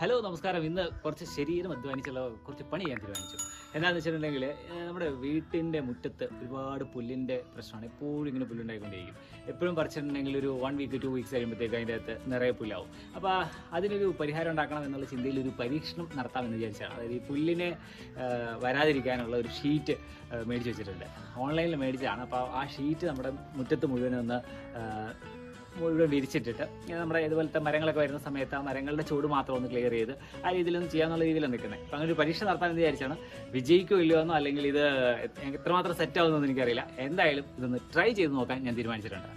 Hello നമസ്കാരം. ഇന്ന് കുറച്ച് ശരീരം അധ്വാനിച്ചുള്ള കുറച്ച് പണി ചെയ്യാൻ തീരുമാനിച്ചു. എന്താണെന്ന് വെച്ചിട്ടുണ്ടെങ്കിൽ നമ്മുടെ വീട്ടിന്റെ മുറ്റത്ത് ഒരുപാട് പുല്ലിന്റെ പ്രശ്നമാണ്. എപ്പോഴും ഇങ്ങനെ പുല്ലുണ്ടായിക്കൊണ്ടേയിരിക്കും. എപ്പോഴും പറിച്ചിട്ടുണ്ടെങ്കിൽ ഒരു വൺ വീക്ക് ടു വീക്സ് കഴിയുമ്പോഴത്തേക്ക് അതിന്റെ അകത്ത് നിറയെ പുല്ലാവും. അപ്പോൾ അതിനൊരു പരിഹാരം ഉണ്ടാക്കണം എന്നുള്ള ചിന്തയിൽ ഒരു പരീക്ഷണം നടത്താമെന്ന് വിചാരിച്ചാണ്. അതായത് ഈ പുല്ലിനെ വരാതിരിക്കാനുള്ള ഒരു ഷീറ്റ് മേടിച്ച് വെച്ചിട്ടുണ്ട്. ഓൺലൈനിൽ മേടിച്ചതാണ്. അപ്പോൾ ആ ഷീറ്റ് നമ്മുടെ മുറ്റത്ത് മുഴുവൻ മുഴുവൻ വിരിച്ചിട്ടിട്ട്. നമ്മുടെ ഇതുപോലത്തെ മരങ്ങളൊക്കെ വരുന്ന സമയത്ത് ആ മരങ്ങളുടെ ചൂട് മാത്രം ഒന്ന് ക്ലിയർ ചെയ്ത് ആ രീതിയിലൊന്ന് ചെയ്യാന്നുള്ള രീതിയിലാണ് നിൽക്കുന്നത് അപ്പം അങ്ങനെ ഒരു പരീക്ഷ നടത്താൻ വിചാരിച്ചാണ്? വിജയിക്കോ ഇല്ലയോ എന്നോ അല്ലെങ്കിൽ ഇത് എത്രമാത്രം സെറ്റ് ആവുമെന്നൊന്നും എനിക്കറിയില്ല. എന്തായാലും ഇതൊന്ന് ട്രൈ ചെയ്ത് നോക്കാൻ ഞാൻ തീരുമാനിച്ചിട്ടുണ്ട്.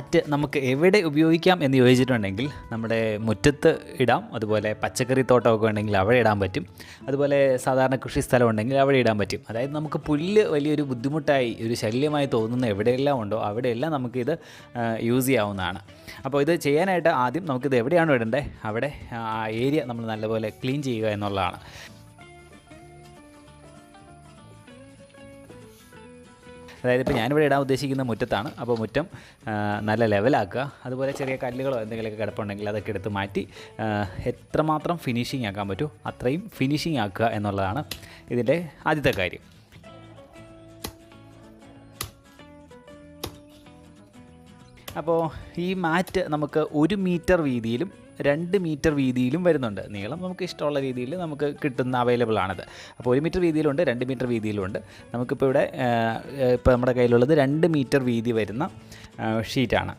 മാറ്റ് നമുക്ക് എവിടെ ഉപയോഗിക്കാം എന്ന് ചോദിച്ചിട്ടുണ്ടെങ്കിൽ നമ്മുടെ മുറ്റത്ത് ഇടാം. അതുപോലെ പച്ചക്കറി തോട്ടമൊക്കെ ഉണ്ടെങ്കിൽ അവിടെ ഇടാൻ പറ്റും. അതുപോലെ സാധാരണ കൃഷി സ്ഥലം ഉണ്ടെങ്കിൽ അവിടെ ഇടാൻ പറ്റും. അതായത് നമുക്ക് പുല്ല് വലിയൊരു ബുദ്ധിമുട്ടായി ഒരു ശല്യമായി തോന്നുന്ന എവിടെയെല്ലാം ഉണ്ടോ അവിടെയെല്ലാം നമുക്കിത് യൂസ് ചെയ്യാവുന്നതാണ്. അപ്പോൾ ഇത് ചെയ്യാനായിട്ട് ആദ്യം നമുക്കിത് എവിടെയാണോ ഇടേണ്ടത് അവിടെ ആ ഏരിയ നമ്മൾ നല്ലപോലെ ക്ലീൻ ചെയ്യുക എന്നുള്ളതാണ്. അതായത് ഇപ്പോൾ ഞാനിവിടെ ഇടാൻ ഉദ്ദേശിക്കുന്ന മുറ്റത്താണ്. അപ്പോൾ മുറ്റം നല്ല ലെവലാക്കുക. അതുപോലെ ചെറിയ കല്ലുകളോ എന്തെങ്കിലുമൊക്കെ കിടപ്പുണ്ടെങ്കിൽ അതൊക്കെ എടുത്ത് മാറ്റി എത്രമാത്രം ഫിനിഷിംഗ് ആക്കാൻ പറ്റുമോ അത്രയും ഫിനിഷിംഗ് ആക്കുക എന്നുള്ളതാണ് ഇതിന്റെ ആദ്യത്തെ കാര്യം. അപ്പോൾ ഈ മാറ്റ് നമുക്ക് ഒരു മീറ്റർ വീതിയിലും രണ്ട് മീറ്റർ വീതിയിലും വരുന്നുണ്ട്. നീളം നമുക്ക് ഇഷ്ടമുള്ള രീതിയിൽ നമുക്ക് കിട്ടുന്ന അവൈലബിൾ ആണത്. അപ്പോൾ ഒരു മീറ്റർ വീതിയിലുണ്ട് രണ്ട് മീറ്റർ വീതിയിലുണ്ട്. നമുക്കിപ്പോൾ ഇവിടെ ഇപ്പോൾ നമ്മുടെ കയ്യിലുള്ളത് രണ്ട് മീറ്റർ വീതി വരുന്ന ഷീറ്റാണ്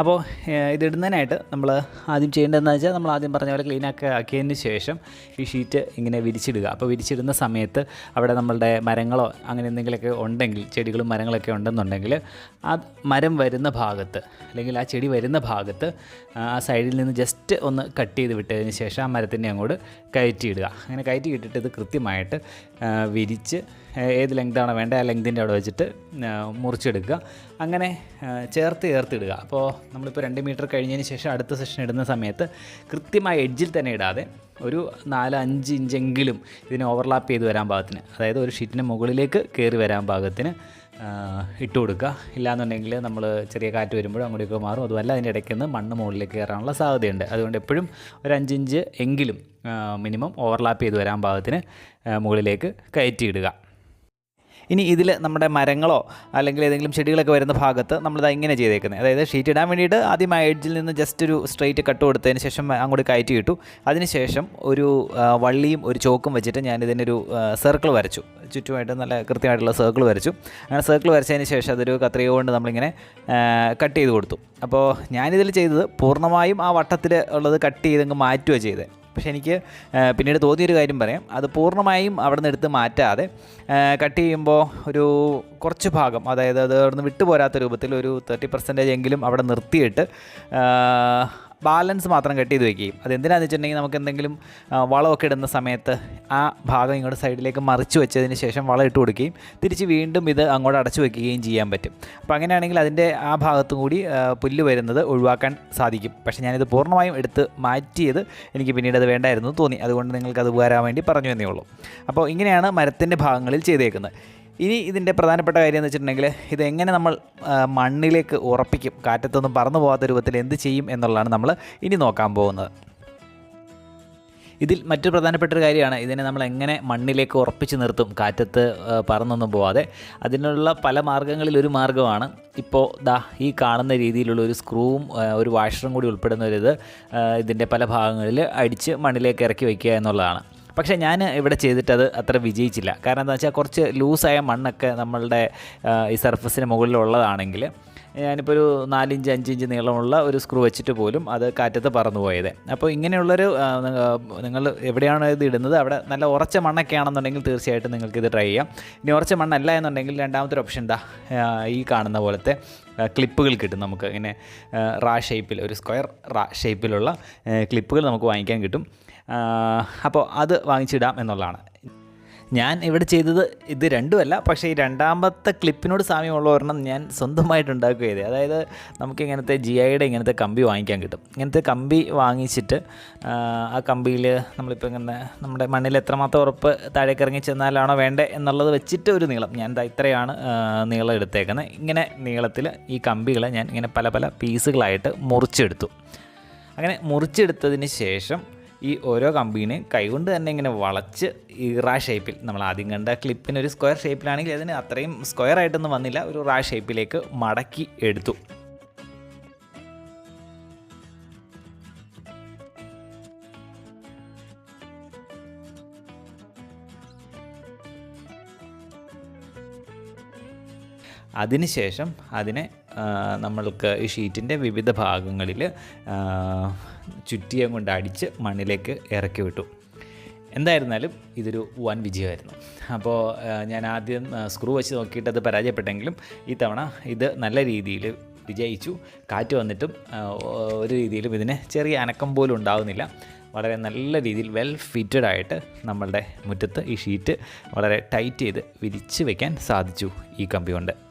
അപ്പോൾ ഇതിടുന്നതിനായിട്ട് നമ്മൾ ആദ്യം ചെയ്യേണ്ടതെന്ന് വെച്ചാൽ നമ്മൾ ആദ്യം പറഞ്ഞ പോലെ ക്ലീനാക്കി ആക്കിയതിന് ശേഷം ഈ ഷീറ്റ് ഇങ്ങനെ വിരിച്ചിടുക. അപ്പോൾ വിരിച്ചിടുന്ന സമയത്ത് അവിടെ നമ്മളുടെ മരങ്ങളോ അങ്ങനെ എന്തെങ്കിലുമൊക്കെ ഉണ്ടെങ്കിൽ ചെടികളും മരങ്ങളൊക്കെ ഉണ്ടെന്നുണ്ടെങ്കിൽ ആ മരം വരുന്ന ഭാഗത്ത് അല്ലെങ്കിൽ ആ ചെടി വരുന്ന ഭാഗത്ത് ആ സൈഡിൽ നിന്ന് ജസ്റ്റ് ഒന്ന് കട്ട് ചെയ്ത് വിട്ടതിന് ശേഷം ആ മരത്തിനെ അങ്ങോട്ട് കയറ്റിയിടുക. അങ്ങനെ കയറ്റി ഇട്ടിട്ട് ഇത് കൃത്യമായിട്ട് വിരിച്ച് ഏത് ലെങ്താണോ വേണ്ടത് ആ ലെങ്തിന്റെ അവിടെ വെച്ചിട്ട് മുറിച്ചെടുക്കുക. അങ്ങനെ ചേർത്ത് ചേർത്തിടുക. അപ്പോൾ നമ്മളിപ്പോൾ രണ്ട് മീറ്റർ കഴിഞ്ഞതിന് ശേഷം അടുത്ത സെഷൻ ഇടുന്ന സമയത്ത് കൃത്യമായ എഡ്ജിൽ തന്നെ ഇടാതെ ഒരു നാല് അഞ്ച് ഇഞ്ചെങ്കിലും ഇതിനെ ഓവർലാപ്പ് ചെയ്ത് വരാൻ ഭാഗത്തിന് അതായത് ഒരു ഷീറ്റിന് മുകളിലേക്ക് കയറി വരാൻ ഭാഗത്തിന് ഇട്ട് കൊടുക്കുക. ഇല്ലാന്നുണ്ടെങ്കിൽ നമ്മൾ ചെറിയ കാറ്റ് വരുമ്പോഴും അങ്ങോട്ടേക്ക് മാറും. അതുമല്ല അതിന്റെ ഇടയ്ക്ക് നിന്ന് മണ്ണ് മുകളിലേക്ക് കയറാനുള്ള സാധ്യതയുണ്ട്. അതുകൊണ്ട് എപ്പോഴും ഒരു അഞ്ചിഞ്ച് എങ്കിലും മിനിമം ഓവർലാപ്പ് ചെയ്ത് വരാൻ ഭാഗത്തിന് മുകളിലേക്ക് കയറ്റിയിടുക. ഇനി ഇതിൽ നമ്മുടെ മരങ്ങളോ അല്ലെങ്കിൽ ഏതെങ്കിലും ചെടികളൊക്കെ വരുന്ന ഭാഗത്ത് നമ്മളിത് ഇങ്ങനെ ചെയ്തേക്കുന്നത് അതായത് ഷീറ്റ് ഇടാൻ വേണ്ടിയിട്ട് ആദ്യം ആ എഡ്ജിൽ നിന്ന് ജസ്റ്റ് ഒരു സ്ട്രെയിറ്റ് കട്ട് കൊടുത്തതിന് ശേഷം അങ്ങോട്ട് കയറ്റി ഇട്ടു. അതിനുശേഷം ഒരു വള്ളിയും ഒരു ചോക്കും വെച്ചിട്ട് ഞാൻ ഇതിനൊരു സർക്കിൾ വരച്ചു. ചുറ്റുമായിട്ട് നല്ല കൃത്യമായിട്ടുള്ള സർക്കിൾ വരച്ചു. അങ്ങനെ സർക്കിൾ വരച്ചതിന് ശേഷം അതൊരു കത്രിക കൊണ്ട് നമ്മളിങ്ങനെ കട്ട് ചെയ്ത് കൊടുത്തു. അപ്പോൾ ഞാനിതിൽ ചെയ്തത് പൂർണമായും ആ വട്ടത്തിൽ ഉള്ളത് കട്ട് ചെയ്തങ്ങ് മാറ്റുകയാണ് ചെയ്തത് പക്ഷേ എനിക്ക് പിന്നീട് തോന്നിയൊരു കാര്യം പറയാം. അത് പൂർണമായും അവിടെ നിന്ന് എടുത്ത് മാറ്റാതെ കട്ട് ചെയ്യുമ്പോൾ ഒരു കുറച്ച് ഭാഗം അതായത് അത് അവിടെ നിന്ന് വിട്ടുപോരാത്ത രൂപത്തിൽ ഒരു തേർട്ടി പെർസെന്റേജ് എങ്കിലും അവിടെ നിർത്തിയിട്ട് ബാലൻസ് മാത്രം കട്ട് ചെയ്ത് വെക്കുകയും. അത് എന്തിനാണെന്ന് വെച്ചിട്ടുണ്ടെങ്കിൽ നമുക്ക് എന്തെങ്കിലും വളമൊക്കെ ഇടുന്ന സമയത്ത് ആ ഭാഗം ഇങ്ങോട്ട് സൈഡിലേക്ക് മറിച്ച് വെച്ചതിന് ശേഷം വളം ഇട്ട് കൊടുക്കുകയും തിരിച്ച് വീണ്ടും ഇത് അങ്ങോട്ട് അടച്ചു വെക്കുകയും ചെയ്യാൻ പറ്റും. അപ്പോൾ അങ്ങനെയാണെങ്കിൽ അതിന്റെ ആ ഭാഗത്തും കൂടി പുല്ല് വരുന്നത് ഒഴിവാക്കാൻ സാധിക്കും. പക്ഷേ ഞാനിത് പൂർണമായും എടുത്ത് മാറ്റിയത് എനിക്ക് പിന്നീട് അത് വേണ്ടായിരുന്നു തോന്നി. അതുകൊണ്ട് നിങ്ങൾക്ക് അത് ഉപകാരാൻ വേണ്ടി പറഞ്ഞു എന്നേ ഉള്ളൂ. അപ്പോൾ ഇങ്ങനെയാണ് മരത്തിന്റെ ഭാഗങ്ങളിൽ ചെയ്തേക്കുന്നത്. ഇനി ഇതിന്റെ പ്രധാനപ്പെട്ട കാര്യം എന്ന് വെച്ചിട്ടുണ്ടെങ്കിൽ ഇത് എങ്ങനെ നമ്മൾ മണ്ണിലേക്ക് ഉറപ്പിക്കും? കാറ്റത്തൊന്നും പറന്നു പോകാത്ത രൂപത്തിൽ എന്ത് ചെയ്യും എന്നുള്ളതാണ് നമ്മൾ ഇനി നോക്കാൻ പോകുന്നത്. ഇതിൽ മറ്റൊരു പ്രധാനപ്പെട്ട ഒരു കാര്യമാണ്. ഇതിനെ നമ്മൾ എങ്ങനെ മണ്ണിലേക്ക് ഉറപ്പിച്ച് നിർത്തും? കാറ്റത്ത് പറന്നൊന്നും പോവാതെ. അതിനുള്ള പല മാർഗങ്ങളിൽ ഒരു മാർഗമാണ്. ഇപ്പോൾ ദാ ഈ കാണുന്ന രീതിയിലുള്ള ഒരു സ്ക്രൂവും ഒരു വാഷറും കൂടി ഉൾപ്പെടുന്ന ഒരു ഇത് ഇതിന്റെ പല ഭാഗങ്ങളിൽ അടിച്ച് മണ്ണിലേക്ക് ഇറക്കി വയ്ക്കുക എന്നുള്ളതാണ്. പക്ഷേ ഞാൻ ഇവിടെ ചെയ്തിട്ടത് അത്ര വിജയിച്ചില്ല. കാരണം എന്താ വെച്ചാൽ കുറച്ച് ലൂസായ മണ്ണൊക്കെ നമ്മളുടെ ഈ സർഫസിന് മുകളിലുള്ളതാണെങ്കിൽ ഞാനിപ്പോൾ ഒരു നാലിഞ്ച് അഞ്ചിഞ്ച് നീളമുള്ള ഒരു സ്ക്രൂ വെച്ചിട്ട് പോലും അത് കാറ്റത്ത് പറന്നു പോയത്. അപ്പോൾ ഇങ്ങനെയുള്ളൊരു നിങ്ങൾ എവിടെയാണ് ഇത് ഇടുന്നത് അവിടെ നല്ല ഉറച്ച മണ്ണൊക്കെ ആണെന്നുണ്ടെങ്കിൽ തീർച്ചയായിട്ടും നിങ്ങൾക്ക് ഇത് ട്രൈ ചെയ്യാം. ഇനി ഉറച്ച മണ്ണല്ല എന്നുണ്ടെങ്കിൽ രണ്ടാമത്തെ ഒരു ഓപ്ഷൻ എന്താ ഈ കാണുന്ന പോലത്തെ ക്ലിപ്പുകൾ കിട്ടും നമുക്ക്. ഇങ്ങനെ റാ ഷേപ്പിൽ ഒരു സ്ക്വയർ റാ ഷേപ്പിലുള്ള ക്ലിപ്പുകൾ നമുക്ക് വാങ്ങിക്കാൻ കിട്ടും. അപ്പോൾ അത് വാങ്ങിച്ചിടാം എന്നുള്ളതാണ്. ഞാൻ ഇവിടെ ചെയ്തത് ഇത് രണ്ടുമല്ല പക്ഷേ ഈ രണ്ടാമത്തെ ക്ലിപ്പിനോട് സാമ്യമുള്ള ഒരെണ്ണം ഞാൻ സ്വന്തമായിട്ട് ഉണ്ടാക്കുക അതായത് നമുക്ക് ഇങ്ങനത്തെ ജി ഐയുടെ ഇങ്ങനത്തെ കമ്പി വാങ്ങിക്കാൻ കിട്ടും. ഇങ്ങനത്തെ കമ്പി വാങ്ങിച്ചിട്ട് ആ, കമ്പിയിൽ നമ്മളിപ്പോൾ ഇങ്ങനെ നമ്മുടെ മണ്ണിൽ എത്രമാത്രം ഉറപ്പ് താഴേക്ക് ഇറങ്ങി ചെന്നാലാണോ വേണ്ടേ എന്നുള്ളത് വെച്ചിട്ട് ഒരു നീളം. ഞാൻ ഇത്രയാണ് നീളം എടുത്തേക്കുന്നത് ഇങ്ങനെ നീളത്തിൽ ഈ കമ്പികളെ ഞാൻ ഇങ്ങനെ പല പല പീസുകളായിട്ട് മുറിച്ചെടുത്തു. അങ്ങനെ മുറിച്ചെടുത്തതിന് ശേഷം ഈ ഓരോ കമ്പീനെ കൈകൊണ്ട് തന്നെ ഇങ്ങനെ വളച്ച് ഇറാ ഷേപ്പിൽ നമ്മൾ ആദ്യം കണ്ട ക്ലിപ്പിന് ഒരു സ്ക്വയർ ഷേപ്പിലാണെങ്കിൽ അതിന് അത്രയും സ്ക്വയർ ആയിട്ടൊന്നും വന്നില്ല. ഒരു റാ ഷേപ്പിലേക്ക് മടക്കി എടുത്തു. അതിനുശേഷം അതിനെ നമ്മൾക്ക് ഈ ഷീറ്റിന്റെ വിവിധ ഭാഗങ്ങളിൽ ചുറ്റിയം കൊണ്ട് അടിച്ച് മണ്ണിലേക്ക് ഇറക്കി വിട്ടു. എന്തായിരുന്നാലും ഇതൊരു വൻ വിജയമായിരുന്നു. അപ്പോൾ ഞാൻ ആദ്യം സ്ക്രൂ വെച്ച് നോക്കിയിട്ട് അത് പരാജയപ്പെട്ടെങ്കിലും ഈ തവണ ഇത് നല്ല രീതിയിൽ വിജയിച്ചു. കാറ്റ് വന്നിട്ടും ഒരു രീതിയിലും ഇതിന് ചെറിയ അനക്കം പോലും ഉണ്ടാകുന്നില്ല വളരെ നല്ല രീതിയിൽ വെൽ ഫിറ്റഡ് ആയിട്ട് നമ്മളുടെ മുറ്റത്ത് ഈ ഷീറ്റ് വളരെ ടൈറ്റ് ചെയ്ത് വിരിച്ച് വയ്ക്കാൻ സാധിച്ചു ഈ കമ്പി കൊണ്ട്.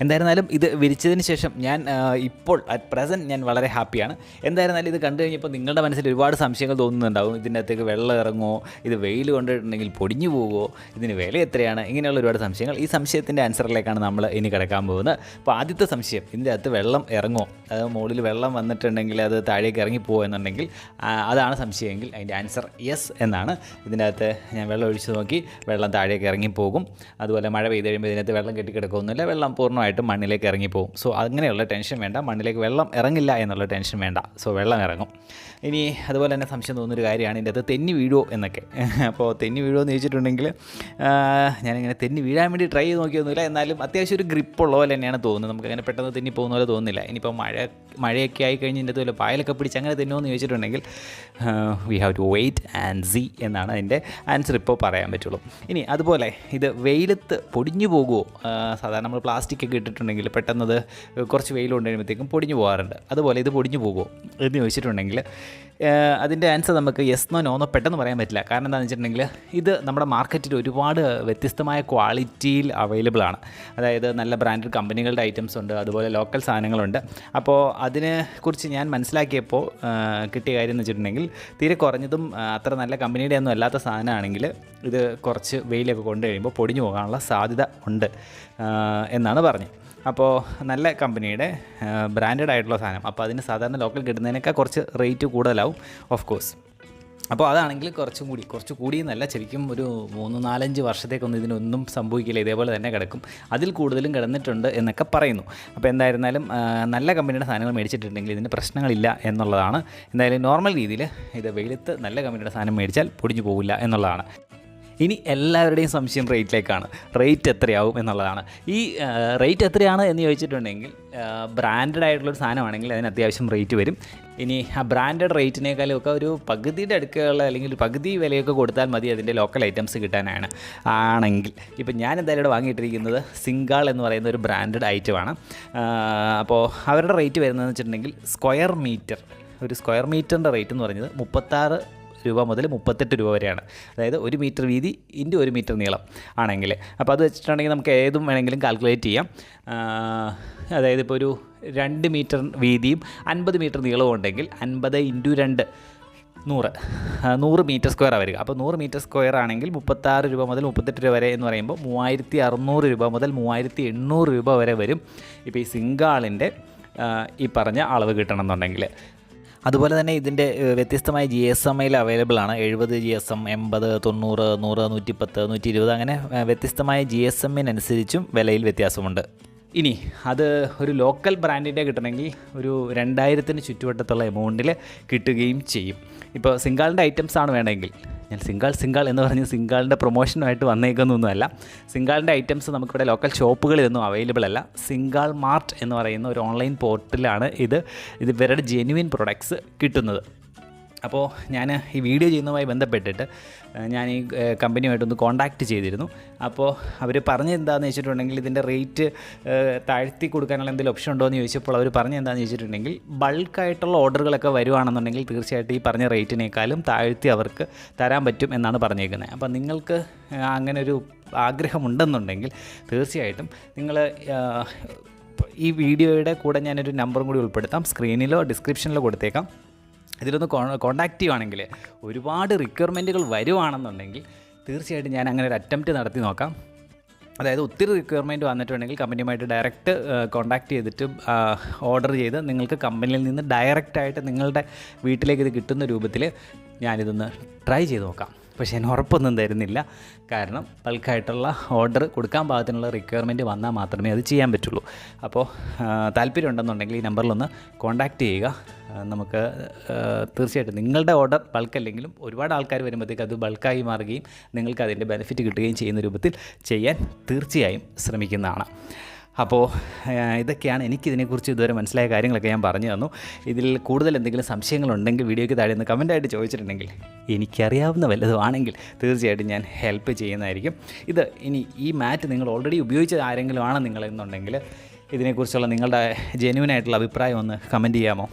എന്തായിരുന്നാലും ഇത് വിരിച്ചതിന് ശേഷം ഞാൻ ഇപ്പോൾ അറ്റ് പ്രസന്റ് ഞാൻ വളരെ ഹാപ്പിയാണ് എന്തായിരുന്നാലും ഇത് കണ്ടു കഴിഞ്ഞപ്പോൾ നിങ്ങളുടെ മനസ്സിൽ ഒരുപാട് സംശയങ്ങൾ തോന്നുന്നുണ്ടാവും. ഇതിന്റെ അകത്തേക്ക് വെള്ളം ഇറങ്ങുമോ? ഇത് വെയിൽ കൊണ്ടിട്ടുണ്ടെങ്കിൽ പൊടിഞ്ഞു പോകുമോ? ഇതിന് വില എത്രയാണ്? ഇങ്ങനെയുള്ള ഒരുപാട് സംശയങ്ങൾ. ഈ സംശയത്തിന്റെ ആൻസറിലേക്കാണ് നമ്മൾ ഇനി കിടക്കാൻ പോകുന്നത്. അപ്പോൾ ആദ്യത്തെ സംശയം ഇതിന്റെ അകത്ത് വെള്ളം ഇറങ്ങുമോ? അത് മുകളിൽ വെള്ളം വന്നിട്ടുണ്ടെങ്കിൽ അത് താഴേക്ക് ഇറങ്ങി പോകുമോ എന്നുണ്ടെങ്കിൽ അതാണ് സംശയമെങ്കിൽ അതിന്റെ ആൻസർ യെസ് എന്നാണ്. ഇതിന്റെ അകത്ത് ഞാൻ വെള്ളം ഒഴിച്ച് നോക്കി വെള്ളം താഴേക്ക് ഇറങ്ങിപ്പോകും അതുപോലെ മഴ പെയ്ത് കഴിയുമ്പോൾ ഇതിനകത്ത് വെള്ളം കെട്ടിക്കിടക്കൊന്നുമില്ല വെള്ളം പൂർണമായിട്ടും മണ്ണിലേക്ക് ഇറങ്ങിപ്പോവും. സോ അങ്ങനെയുള്ള ടെൻഷൻ വേണ്ട. മണ്ണിലേക്ക് വെള്ളം ഇറങ്ങില്ല എന്നുള്ള ടെൻഷൻ വേണ്ട. സോ വെള്ളം ഇറങ്ങും. ഇനി അതുപോലെ തന്നെ സംശയം തോന്നുന്നൊരു കാര്യമാണ്. ഇതിന്റെ അത് തെന്നി വീഴുമോ എന്നൊക്കെ. അപ്പോൾ തെന്നി വീഴുമോ എന്ന് ചോദിച്ചിട്ടുണ്ടെങ്കിൽ ഞാനിങ്ങനെ തെന്നി വീഴാൻ വേണ്ടി ട്രൈ ചെയ്ത് നോക്കിയൊന്നുമില്ല. എന്നാലും അത്യാവശ്യം ഒരു ഗ്രിപ്പ് ഗ്രിപ്പുള്ള പോലെ തന്നെയാണ് തോന്നുന്നത്. നമുക്ക് അങ്ങനെ പെട്ടെന്ന് തെന്നി പോകുന്ന പോലെ തോന്നുന്നില്ല. ഇനിയിപ്പോൾ മഴ മഴയൊക്കെ ആയി കഴിഞ്ഞ് ഇതിന്റെ അതുപോലെ പായലൊക്കെ പിടിച്ച് അങ്ങനെ തന്നെ എന്ന് ചോദിച്ചിട്ടുണ്ടെങ്കിൽ we have to wait and see എന്നാണ് അതിന്റെ ആൻസർ ഇപ്പോൾ പറയാൻ പറ്റുള്ളൂ. ഇനി അതുപോലെ ഇത് വെയിലത്ത് പൊടിഞ്ഞു പോകുമോ? സാധാരണ നമ്മൾ പ്ലാസ്റ്റിക് ഒക്കെ ഇട്ടിട്ടുണ്ടെങ്കിൽ പെട്ടെന്നത് കുറച്ച് വെയിൽ കൊണ്ടുവരുമ്പോഴത്തേക്കും പൊടിഞ്ഞു പോകാറുണ്ട്. അതുപോലെ ഇത് പൊടിഞ്ഞു പോകുമോ എന്ന് ചോദിച്ചിട്ടുണ്ടെങ്കിൽ അതിന്റെ ആൻസർ നമുക്ക് യെസ് നോ നോന്നോ പെട്ടെന്ന് പറയാൻ പറ്റില്ല. കാരണം എന്താണെന്ന് വെച്ചിട്ടുണ്ടെങ്കിൽ ഇത് നമ്മുടെ മാർക്കറ്റിൽ ഒരുപാട് വ്യത്യസ്തമായ ക്വാളിറ്റിയിൽ അവൈലബിൾ ആണ്. അതായത് നല്ല ബ്രാൻഡഡ് കമ്പനികളുടെ ഐറ്റംസ് ഉണ്ട് അതുപോലെ ലോക്കൽ സാധനങ്ങളുണ്ട്. അപ്പോൾ അതിനെ കുറിച്ച് ഞാൻ മനസ്സിലാക്കിയപ്പോൾ കിട്ടിയ കാര്യം എന്ന് വെച്ചിട്ടുണ്ടെങ്കിൽ തീരെ കുറഞ്ഞതും അത്ര നല്ല കമ്പനിയുടെ ഒന്നും അല്ലാത്ത സാധനമാണെങ്കിൽ ഇത് കുറച്ച് വെയിലൊക്കെ കൊണ്ടു കഴിയുമ്പോൾ പൊടിഞ്ഞു പോകാനുള്ള സാധ്യത ഉണ്ട് എന്നാണ് പറഞ്ഞത്. അപ്പോൾ നല്ല കമ്പനിയുടെ ബ്രാൻഡഡ് ആയിട്ടുള്ള സാധനം. അപ്പോൾ അതിന് സാധാരണ ലോക്കൽ കിട്ടുന്നതിനേക്കാൾ കുറച്ച് റേറ്റ് കൂടുതലാവും ഓഫ് കോഴ്സ് അപ്പോൾ അതാണെങ്കിൽ കുറച്ചും കൂടി കുറച്ച് കൂടി എന്നല്ല ശരിക്കും ഒരു മൂന്ന് നാലഞ്ച് വർഷത്തേക്കൊന്നും ഇതിനൊന്നും സംഭവിക്കില്ല ഇതേപോലെ തന്നെ കിടക്കും. അതിൽ കൂടുതലും കിടന്നിട്ടുണ്ട് എന്നൊക്കെ പറയുന്നു. അപ്പോൾ എന്തായിരുന്നാലും നല്ല കമ്പനിയുടെ സാധനങ്ങൾ മേടിച്ചിട്ടുണ്ടെങ്കിൽ ഇതിന് പ്രശ്നങ്ങളില്ല എന്നുള്ളതാണ്. എന്തായാലും നോർമൽ രീതിയിൽ ഇത് വെയിലത്ത് നല്ല കമ്പനിയുടെ സാധനം മേടിച്ചാൽ പൊടിഞ്ഞു പോകില്ല എന്നുള്ളതാണ്. ഇനി എല്ലാവരുടെയും സംശയം റേറ്റിലേക്കാണ്. റേറ്റ് എത്രയാവും എന്നുള്ളതാണ്. ഈ റേറ്റ് എത്രയാണ് എന്ന് ചോദിച്ചിട്ടുണ്ടെങ്കിൽ ബ്രാൻഡഡ് ആയിട്ടുള്ളൊരു സാധനമാണെങ്കിൽ അതിന് അത്യാവശ്യം റേറ്റ് വരും. ഇനി ആ ബ്രാൻഡഡ് റേറ്റിനേക്കാളും ഒക്കെ ഒരു പകുതിയുടെ അടുക്കുള്ള അല്ലെങ്കിൽ ഒരു പകുതി വിലയൊക്കെ കൊടുത്താൽ മതി അതിന്റെ ലോക്കൽ ഐറ്റംസ് കിട്ടാനാണ്. ആണെങ്കിൽ ഇപ്പം ഞാൻ എന്തായാലും ഇവിടെ വാങ്ങിയിട്ടിരിക്കുന്നത് സിംഗാൾ എന്ന് പറയുന്ന ഒരു ബ്രാൻഡഡ് ഐറ്റമാണ്. അപ്പോൾ അവരുടെ റേറ്റ് വരുന്നതെന്ന് വെച്ചിട്ടുണ്ടെങ്കിൽ സ്ക്വയർ മീറ്റർ ഒരു സ്ക്വയർ മീറ്ററിന്റെ റേറ്റ് എന്ന് പറയുന്നത് മുപ്പത്താറ് രൂപ മുതൽ മുപ്പത്തെട്ട് രൂപ വരെയാണ്. അതായത് ഒരു മീറ്റർ വീതി ഇന്റു ഒരു മീറ്റർ നീളം ആണെങ്കിൽ. അപ്പോൾ അത് വെച്ചിട്ടുണ്ടെങ്കിൽ നമുക്ക് ഏതും വേണമെങ്കിലും കാൽക്കുലേറ്റ് ചെയ്യാം. അതായത് ഇപ്പോൾ ഒരു രണ്ട് മീറ്റർ വീതിയും അൻപത് മീറ്റർ നീളവും ഉണ്ടെങ്കിൽ അൻപത് ഇന്റു രണ്ട് നൂറ്. നൂറ് മീറ്റർ സ്ക്വയർ വരിക. അപ്പോൾ നൂറ് മീറ്റർ സ്ക്വയർ ആണെങ്കിൽ മുപ്പത്താറ് രൂപ മുതൽ മുപ്പത്തെട്ട് രൂപ വരെ എന്ന് പറയുമ്പോൾ മൂവായിരത്തി അറുന്നൂറ് രൂപ മുതൽ മൂവായിരത്തി എണ്ണൂറ് രൂപ വരെ വരും. ഇപ്പോൾ ഈ സിംഗാളിന്റെ ഈ പറഞ്ഞ അളവ് കിട്ടണമെന്നുണ്ടെങ്കിൽ അതുപോലെ തന്നെ ഇതിന്റെ വ്യത്യസ്തമായ ജി എസ് എം ഐയിൽ അവൈലബിൾ ആണ്. എഴുപത് ജി എസ് എം എൺപത് തൊണ്ണൂറ് നൂറ് നൂറ്റിപ്പത്ത് നൂറ്റി ഇരുപത് അങ്ങനെ വ്യത്യസ്തമായ ജി എസ് എമ്മിനനുസരിച്ചും വിലയിൽ വ്യത്യാസമുണ്ട്. ഇനി അത് ഒരു ലോക്കൽ ബ്രാൻഡിന്റെ കിട്ടണമെങ്കിൽ ഒരു രണ്ടായിരത്തിന് ചുറ്റുവട്ടത്തുള്ള എമൗണ്ടിൽ കിട്ടുകയും ചെയ്യും. ഇപ്പോൾ സിംഗാളിന്റെ ഐറ്റംസ് ആണ് വേണമെങ്കിൽ. ഞാൻ സിംഗാൾ സിംഗാൾ എന്ന് പറഞ്ഞ് സിംഗാളിന്റെ പ്രൊമോഷനുമായിട്ട് വന്നേക്കുന്നൊന്നുമല്ല. സിംഗാളിന്റെ ഐറ്റംസ് നമുക്കിവിടെ ലോക്കൽ ഷോപ്പുകളിലൊന്നും അവൈലബിൾ അല്ല. സിംഗാൾ മാർട്ട് എന്ന് പറയുന്ന ഒരു ഓൺലൈൻ പോർട്ടലാണ് ഇത്. ഇത് ഇവരുടെ ജെനുവിൻ പ്രൊഡക്ട്സ് കിട്ടുന്നത്. അപ്പോൾ ഞാൻ ഈ വീഡിയോ ചെയ്യുന്നതുമായി ബന്ധപ്പെട്ടിട്ട് ഞാൻ ഈ കമ്പനിയുമായിട്ടൊന്ന് കോൺടാക്റ്റ് ചെയ്തിരുന്നു. അപ്പോൾ അവർ പറഞ്ഞത് എന്താണെന്ന് വെച്ചിട്ടുണ്ടെങ്കിൽ ഇതിന്റെ റേറ്റ് താഴ്ത്തി കൊടുക്കാനുള്ള എന്തെങ്കിലും ഓപ്ഷൻ ഉണ്ടോ എന്ന് ചോദിച്ചപ്പോൾ അവർ പറഞ്ഞത് എന്താണെന്ന് വെച്ചിട്ടുണ്ടെങ്കിൽ ബൾക്കായിട്ടുള്ള ഓർഡറുകളൊക്കെ വരുവാണെന്നുണ്ടെങ്കിൽ തീർച്ചയായിട്ടും ഈ പറഞ്ഞ റേറ്റിനേക്കാളും താഴ്ത്തി അവർക്ക് തരാൻ പറ്റും എന്നാണ് പറഞ്ഞേക്കുന്നത്. അപ്പോൾ നിങ്ങൾക്ക് അങ്ങനെ ഒരു ആഗ്രഹമുണ്ടെന്നുണ്ടെങ്കിൽ തീർച്ചയായിട്ടും നിങ്ങൾ ഈ വീഡിയോയുടെ കൂടെ ഞാനൊരു നമ്പറും കൂടി ഉൾപ്പെടുത്താം. സ്ക്രീനിലോ ഡിസ്ക്രിപ്ഷനിലോ കൊടുത്തേക്കാം. ഇതിലൊന്ന് കോണ്ടാക്റ്റ് ചെയ്യുവാണെങ്കിൽ ഒരുപാട് റിക്വയർമെന്റുകൾ വരുവാണെന്നുണ്ടെങ്കിൽ തീർച്ചയായിട്ടും ഞാൻ അങ്ങനെ ഒരു അറ്റംപ്റ്റ് നടത്തി നോക്കാം. അതായത് ഒത്തിരി റിക്വയർമെന്റ് വന്നിട്ടുണ്ടെങ്കിൽ കമ്പനിയുമായിട്ട് ഡയറക്റ്റ് കോൺടാക്റ്റ് ചെയ്തിട്ട് ഓർഡർ ചെയ്ത് നിങ്ങൾക്ക് കമ്പനിയിൽ നിന്ന് ഡയറക്റ്റായിട്ട് നിങ്ങളുടെ വീട്ടിലേക്ക് ഇത് കിട്ടുന്ന രൂപത്തിൽ ഞാനിതൊന്ന് ട്രൈ ചെയ്ത് നോക്കാം. പക്ഷേ ഞാൻ ഉറപ്പൊന്നും തരുന്നില്ല. കാരണം ബൾക്കായിട്ടുള്ള ഓർഡർ കൊടുക്കാൻ പാകത്തിനുള്ള റിക്വയർമെന്റ് വന്നാൽ മാത്രമേ അത് ചെയ്യാൻ പറ്റുള്ളൂ. അപ്പോൾ താല്പര്യം ഉണ്ടെന്നുണ്ടെങ്കിൽ ഈ നമ്പറിലൊന്ന് കോൺടാക്റ്റ് ചെയ്യുക. നമുക്ക് തീർച്ചയായിട്ടും നിങ്ങളുടെ ഓർഡർ ബൾക്കല്ലെങ്കിലും ഒരുപാട് ആൾക്കാർ വരുമ്പോഴത്തേക്ക് അത് ബൾക്കായി മാറുകയും നിങ്ങൾക്ക് അതിന്റെ ബെനിഫിറ്റ് കിട്ടുകയും ചെയ്യുന്ന രൂപത്തിൽ ചെയ്യാൻ തീർച്ചയായും ശ്രമിക്കുന്നതാണ്. അപ്പോൾ ഇതൊക്കെയാണ് എനിക്കിതിനെക്കുറിച്ച് ഇതുവരെ മനസ്സിലായ കാര്യങ്ങളൊക്കെ ഞാൻ പറഞ്ഞു തന്നു. ഇതിൽ കൂടുതൽ എന്തെങ്കിലും സംശയങ്ങളുണ്ടെങ്കിൽ വീഡിയോയ്ക്ക് താഴെ നിന്ന് കമന്റായിട്ട് ചോദിച്ചിട്ടുണ്ടെങ്കിൽ എനിക്കറിയാവുന്ന വല്ലതുമാണെങ്കിൽ തീർച്ചയായിട്ടും ഞാൻ ഹെൽപ്പ് ചെയ്യുന്നതായിരിക്കും. ഇത് ഇനി ഈ മാറ്റ് നിങ്ങൾ ഓൾറെഡി ഉപയോഗിച്ച ആരെങ്കിലും ആണ് നിങ്ങളെന്നുണ്ടെങ്കിൽ ഇതിനെക്കുറിച്ചുള്ള നിങ്ങളുടെ ജെന്യൂനായിട്ടുള്ള അഭിപ്രായം ഒന്ന് കമന്റ് ചെയ്യാമോ?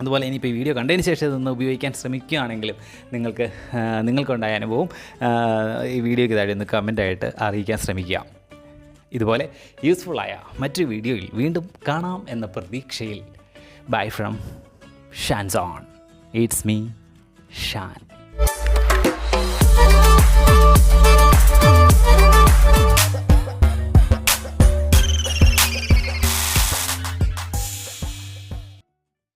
അതുപോലെ ഇനിയിപ്പോൾ ഈ വീഡിയോ കണ്ടതിന് ശേഷം ഇതൊന്ന് ഉപയോഗിക്കാൻ ശ്രമിക്കുകയാണെങ്കിലും നിങ്ങൾക്ക് നിങ്ങൾക്കുണ്ടായ അനുഭവം ഈ വീഡിയോയ്ക്ക് താഴെ ഒന്ന് കമന്റായിട്ട് അറിയിക്കാൻ ശ്രമിക്കുക. ഇതുപോലെ യൂസ്ഫുള്ളായ മറ്റു വീഡിയോയിൽ വീണ്ടും കാണാം എന്ന പ്രതീക്ഷയിൽ. Bye from Shan's on it's me Shan